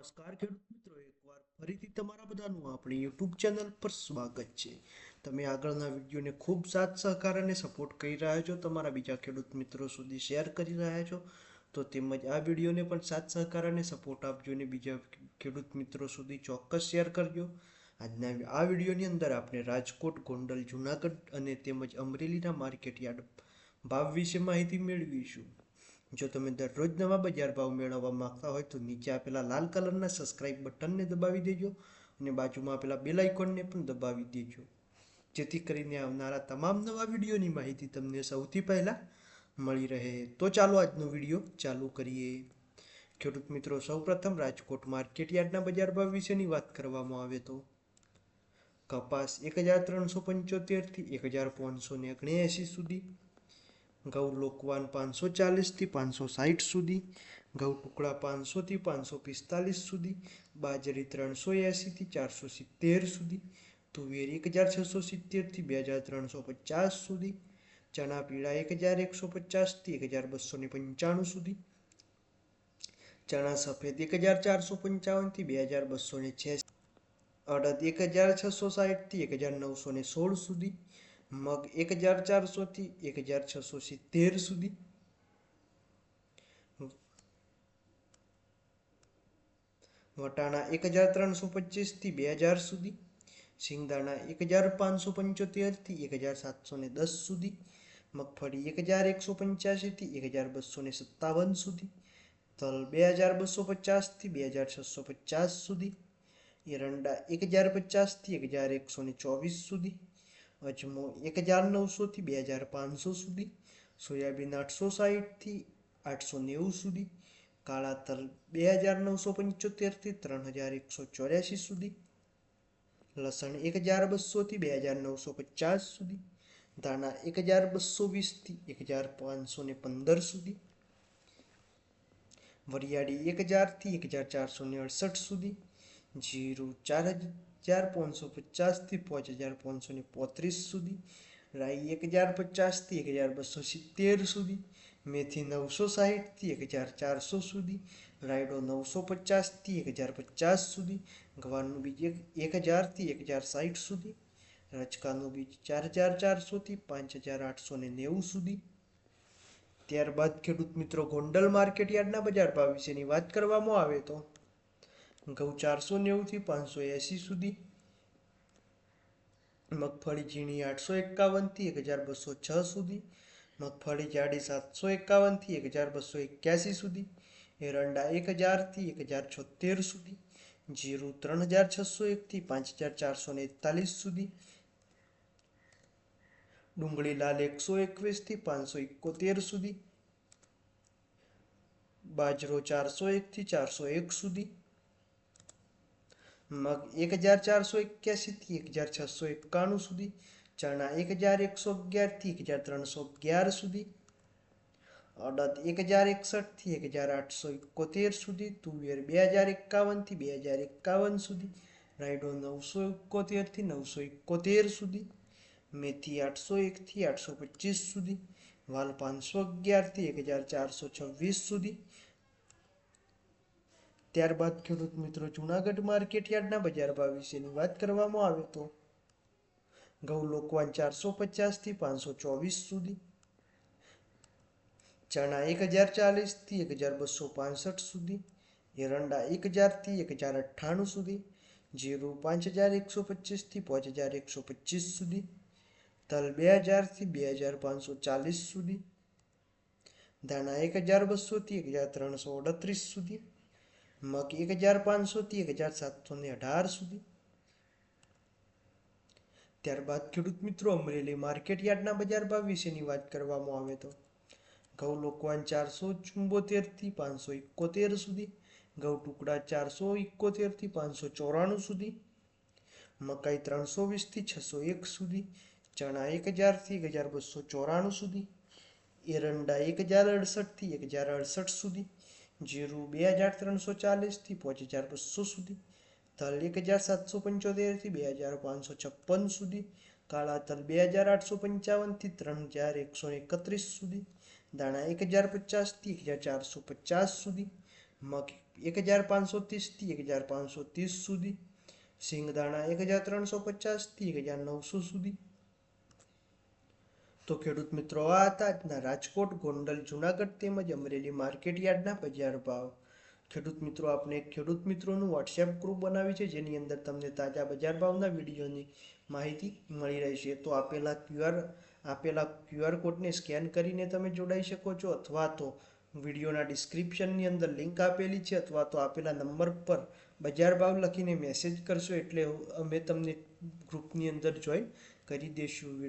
નમસ્કાર ખેડૂત મિત્રો, એકવાર ફરીથી તમારા બધાનું આપણી યુટ્યુબ ચેનલ પર સ્વાગત છે. તમે આગળના વિડીયોને ખૂબ સાથ, સહકાર અને સપોર્ટ કરી રહ્યા છો, તમારા બીજા ખેડૂત મિત્રો સુધી શેર કરી રહ્યા છો, તો તેમજ આ વિડીયોને પણ સાથ, સહકાર અને સપોર્ટ આપજો અને બીજા ખેડૂત મિત્રો સુધી ચોક્કસ શેર કરજો. આજના આ વિડીયોની અંદર આપણે રાજકોટ, ગોંડલ, જુનાગઢ અને તેમજ અમરેલીના માર્કેટ યાર્ડ ભાવ વિશે માહિતી મેળવીશું. જો તમે દરરોજ નવા બજાર ભાવ મેળવવા માંગતા હોય તો નીચે આપેલા લાલ કલરના સબસ્ક્રાઇબ બટનને દબાવી દેજો અને બાજુમાં આપેલા બેલ આઇકોનને પણ દબાવી દેજો. જેથી કરીને આવનારા તમામ નવા વિડીયોની માહિતી તમને સૌથી પહેલાં મળી રહે. તો ચાલો આજનો વીડિયો ચાલુ કરીએ. ખેડૂત મિત્રો, સૌપ્રથમ રાજકોટ માર્કેટ યાર્ડના બજાર ભાવ વિશેની વાત કરવામાં આવે તો કપાસ એક હજાર ત્રણસો પંચોતેરથી એક હજાર પાંચસો ને ઓગણએંસી સુધી ઘઉં લોકવાન પાંચસો ચાલીસથી પાંચસો સાઠ સુધી ઘઉં ટુકડા પાંચસોથી પાંચસો પિસ્તાલીસ સુધી, બાજરી ત્રણસો એંસીથી ચારસો સિત્તેર સુધી, તુવેર એક હજાર છસો સિત્તેરથી બે હજાર ત્રણસો પચાસ સુધી, ચણા પીળા એક હજાર એકસો પચાસથી એક હજાર બસો ને પંચાણું સુધી, ચણા સફેદ એક હજાર ચારસો પંચાવનથી બે હજાર બસો ને અડદ એક હજાર છસો સાઠથી એક હજાર નવસો ને સોળ સુધી મગ એક હજાર ચારસોથી એક હજાર છસો સિત્તેર સુધી. વટાણા એક હજાર ત્રણસો પચીસથી બે હજાર સુધી. સિંગદાણા એક હજાર પાંચસો પંચોતેરથી એક હજાર સાતસો ને દસ સુધી. મગફળી એક હજાર એકસો પંચ્યાસીથી એક હજાર બસો ને સત્તાવન સુધી. તલ બે હજાર બસો પચાસથી બે હજાર છસો પચાસ સુધી. એરંડા એક હજાર પચાસથી એક હજાર એકસો ને ચોવીસ સુધી. અજમો એક હજાર નવસોથી બે હજાર પાંચસો સુધી, સોયાબીન આઠસો સાહીઠથી આઠસો નેવું સુધી, કાળા તલ બે હજાર નવસો પંચોતેરથી ત્રણ હજાર એકસો ચોર્યાસી સુધી, લસણ એક હજાર બસોથી બે હજાર નવસો પચાસ સુધી, ધાણા એક હજાર બસો વીસથી એક હજાર પાંચસો ને પંદર સુધી, વરિયાળી એક હજારથી એક હજાર ચારસો ને અડસઠ સુધી, જીરું ચાર હજાર પાંચસો પચાસથી પાંચ હજાર પાંચસો ને પોત્રીસ સુધી, રાઈ એક હજાર પચાસથી એક હજાર બસો સિત્તેર સુધી, મેથી નવસો સાહીઠથી એક હજાર ચારસો સુધી, રાયડો નવસો પચાસથી એક હજાર પચાસ સુધી, ગવારનું બીજ એક હજારથી એક હજાર સાહીઠ સુધી રચકાનું બીજ ચાર હજાર ચારસોથી પાંચ હજાર આઠસો ને નેવું સુધી. ત્યારબાદ ખેડૂત મિત્રો ગોંડલ માર્કેટ યાર્ડના બજાર ભાવ વિશેની વાત કરવામાં આવે તો ઘઉં ચારસો નેવુંથી પાંચસો એંસી સુધી. મગફળી ઝીણી આઠસો એકાવનથી એક હજાર બસો છ સુધી. મગફળી જાડી સાતસો એકાવનથી એક હજાર બસો એક્યાસી સુધી. એરંડા એક હજારથી એક હજાર છોતેર સુધી. જીરું ત્રણ હજાર છસો એકથી પાંચ હજાર ચારસો ને એકતાલીસ સુધી. ડુંગળી લાલ એકસો એકવીસથી પાંચસો એકોતેર સુધી. બાજરો ચારસો એકથી ચારસો એક સુધી. મગ એક હજાર ચારસો એક્યાસીથી એક હજાર છસો એકાણું સુધી ચણા એક હજાર એકસો અગિયારથી એક હજાર ત્રણસો અગિયાર સુધી અડદ એક હજાર એકસઠથી એક હજાર આઠસો એકોતેર સુધી તુવેર બે હજાર એકાવનથી બે હજાર એકાવન સુધી રાયડો નવસો એકોતેરથી નવસો એકોતેર સુધી મેથી આઠસો એકથી આઠસો પચીસ સુધી વાલ પાંચસો અગિયારથી એક હજાર ચારસો છવ્વીસ સુધી ત્યારબાદ ખેડૂત મિત્રો, જુનાગઢ માર્કેટ યાર્ડના બજાર ભાવ વિશેની વાત કરવામાં આવે તો ઘઉં લોકવાન ચારસો પચાસથી પાંચસો ચોવીસ સુધી, ચણા એક હજાર ચાલીસથી એક હજાર બસો પાસઠ સુધી, એરંડા એક હજારથી એક હજાર અઠ્ઠાણું સુધી, જીરું પાંચ હજાર એકસો પચીસથી પાંચ હજાર એકસો પચીસ સુધી, તલ બે હજારથી બે હજાર પાંચસો ચાલીસ સુધી, ધાણા એક હજાર બસોથી એક હજાર ત્રણસો અડત્રીસ સુધી મગ એક હજાર પાંચસોથી એક હજાર સાતસો ને અઢાર સુધી. ત્યારબાદ ખેડૂત મિત્રો અમરેલી માર્કેટ યાર્ડના બજાર ભાવ વિશેની વાત કરવામાં આવે તો ઘઉં લોકવાન ચારસો ચુંબોતેરથી પાંચસો એકોતેર સુધી, ઘઉં ટુકડા ચારસો એકોતેરથી પાંચસો ચોરાણું સુધી, મકાઈ ત્રણસો વીસથી છસો એક સુધી, ચણા એક હજારથી એક હજાર બસો ચોરાણું સુધી, એરંડા એક હજાર અડસઠથી એક હજાર અડસઠ સુધી જીરું બે હજાર ત્રણસો ચાલીસથી પાંચ હજાર બસો સુધી તલ એક હજાર સાતસો પંચોતેરથી બે હજાર પાંચસો છપ્પન સુધી કાળા તલ બે હજાર આઠસો પંચાવનથી ત્રણ હજાર એકસો એકત્રીસ સુધી દાણા એક હજાર પચાસથી એક હજાર ચારસો પચાસ સુધી મગ એક હજાર પાંચસો ત્રીસથી એક હજાર પાંચસો ત્રીસ સુધી સિંગદાણા એક હજાર ત્રણસો પચાસથી એક હજાર નવસો સુધી તો ખેડૂત મિત્રો, આ હતા આજના રાજકોટ, ગોંડલ, જુનાગઢ તેમજ અમરેલી માર્કેટ યાર્ડના બજાર ભાવ. ખેડૂત મિત્રો આપણે એક ખેડૂત મિત્રોનું વોટ્સએપ ગ્રુપ બનાવ્યું છે, જેની અંદર તમને તાજા બજાર ભાવના, વિડીયોની માહિતી મળી રહેશે. તો આપેલા ક્યુઆર આપેલા ક્યુઆર કોડને સ્કેન કરીને તમે જોડાઈ શકો છો, અથવા તો વિડીયોના ડિસ્ક્રિપ્શનની અંદર લિંક આપેલી છે, અથવા તો આપેલા નંબર પર બજાર ભાવ લખીને મેસેજ કરશો, એટલે અમે તમને ગ્રુપની અંદર જોઈન કરી દઈશું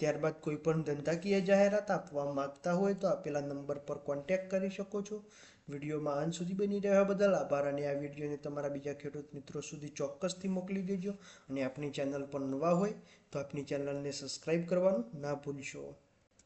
ત્યારબાદ કોઈ પણ ધંધાકીય જાહેરાત આપવા માંગતા હોય તો આપેલા નંબર પર કોન્ટેક્ટ કરી શકો છો. વિડીયોમાં અંત સુધી બની રહેવા બદલ આભાર અને આ વિડીયોને તમારા બીજા ખેડૂત મિત્રો સુધી ચોક્કસથી મોકલી દેજો અને આપણી ચેનલ પર નવા હોય તો આપણી ચેનલને સબસ્ક્રાઈબ કરવાનું ના ભૂલશો.